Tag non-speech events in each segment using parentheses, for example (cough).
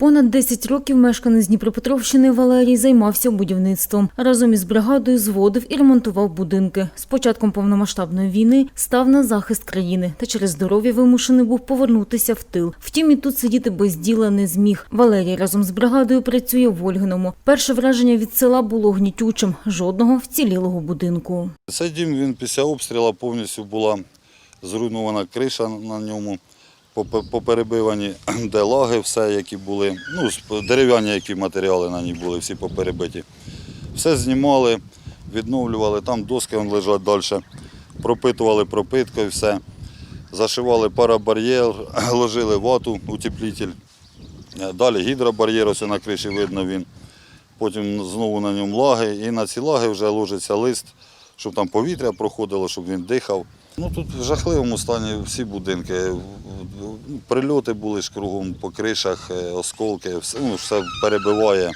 Понад 10 років мешканець Дніпропетровщини Валерій займався будівництвом. Разом із бригадою зводив і ремонтував будинки. З початком повномасштабної війни став на захист країни та через здоров'я вимушений був повернутися в тил. Втім, і тут сидіти без діла не зміг. Валерій разом з бригадою працює в Ольгиному. Перше враження від села було гнітючим. Жодного вцілілого будинку. Цей дім він після обстрілу повністю була зруйнована криша на ньому, поперебивані (clears throat) де лаги, все, які були, ну, дерев'яні, які матеріали на ній були, всі поперебиті. Все знімали, відновлювали, там доски лежать далі, пропитували пропиткою, все. Зашивали парабар'єр, (clears throat) ложили вату, утеплитель. Е, Далі гідробар'єр, ось на криші видно він. Потім знову на ньому лаги, і на ці лаги вже ложиться лист, щоб там повітря проходило, щоб він дихав. Ну тут в жахливому стані всі будинки. Прильоти були ж кругом по кришах, е, осколки, все, ну, все перебиває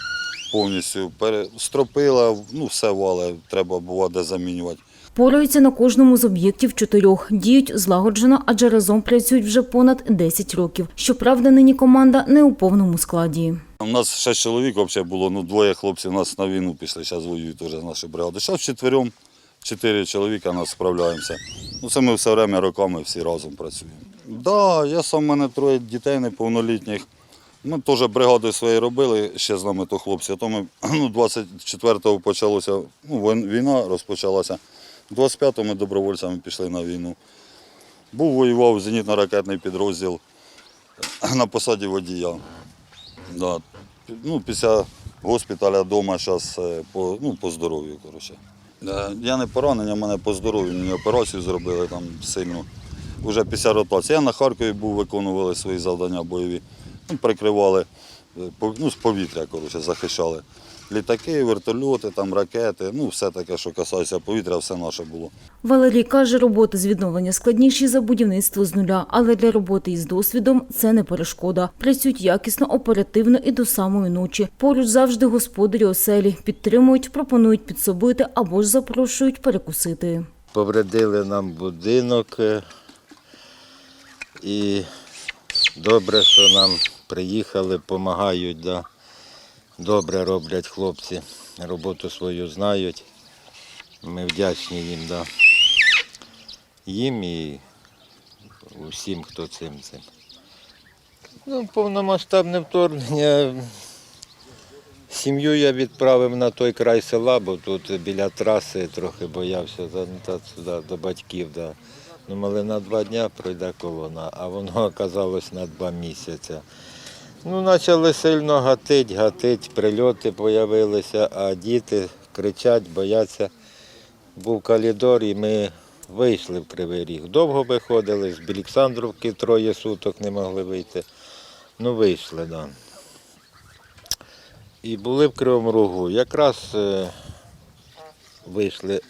повністю. Стропила, ну все вале, треба було де замінювати. Пораються на кожному з об'єктів чотирьох. Діють злагоджено, адже разом працюють вже понад 10 років. Щоправда, нині команда не у повному складі. У нас шість чоловік взагалі було, ну двоє хлопців у нас на війну пішли, зараз воюють теж з нашої бригади. Зараз вчетвером, чотири чоловіка нас справляємося. Ну це ми все время роками всі разом працюємо. Так, да, я сам, у мене троє дітей неповнолітніх. Ми теж бригадою своєю робили, ще з нами то хлопці. А то ми (clears throat) ну, 24-го почалося, ну, війна розпочалася. 25-го ми добровольцями пішли на війну. Був воював зенітно-ракетний підрозділ (clears throat) на посаді водія. Да. Ну, після госпіталя вдома зараз по, ну, по здоров'ю. Коротше. Е, Я не поранення, мене по здоров'ю, мені операцію зробили там сильно. Вже після ротації. Я на Харкові був, виконували свої завдання бойові. Ну, прикривали е, ну, з повітря, коротше, захищали. Літаки, вертольоти, там, ракети, ну все таке, що касається повітря, все наше було. Валерій каже, роботи з відновлення складніші за будівництво з нуля, але для роботи із досвідом це не перешкода. Працюють якісно, оперативно і до самої ночі. Поруч завжди господарі оселі підтримують, пропонують підсобити або ж запрошують перекусити. повредили нам будинок. е, І добре, що нам приїхали, допомагають. Да. Добре роблять хлопці, роботу свою знають. Ми вдячні їм, да. їм і усім, хто цим цим. Ну, повномасштабне вторгнення. Сім'ю я відправив на той край села, бо тут біля траси трохи боявся та сюди, до батьків. Да. Думали, на два дні пройде колона, а воно оказалось на два місяці. Ну, почали сильно гатить, гатить, прильоти з'явилися, а діти кричать, бояться. Був калідор і ми вийшли в Кривий Ріг. Довго виходили, з Біліксандровки троє суток не могли вийти. Ну, вийшли. Да. І були в Кривому Рогу. Якраз е, вийшли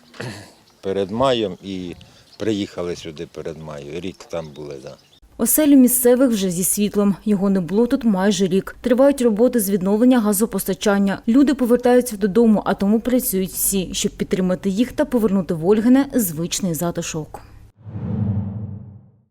перед маєм і приїхали сюди перед маєм. Рік там були, так. Да. Оселі місцевих вже зі світлом. Його не було тут майже рік. Тривають роботи з відновлення газопостачання. Люди повертаються додому, а тому працюють всі, щоб підтримати їх та повернути в Ольгине звичний затишок.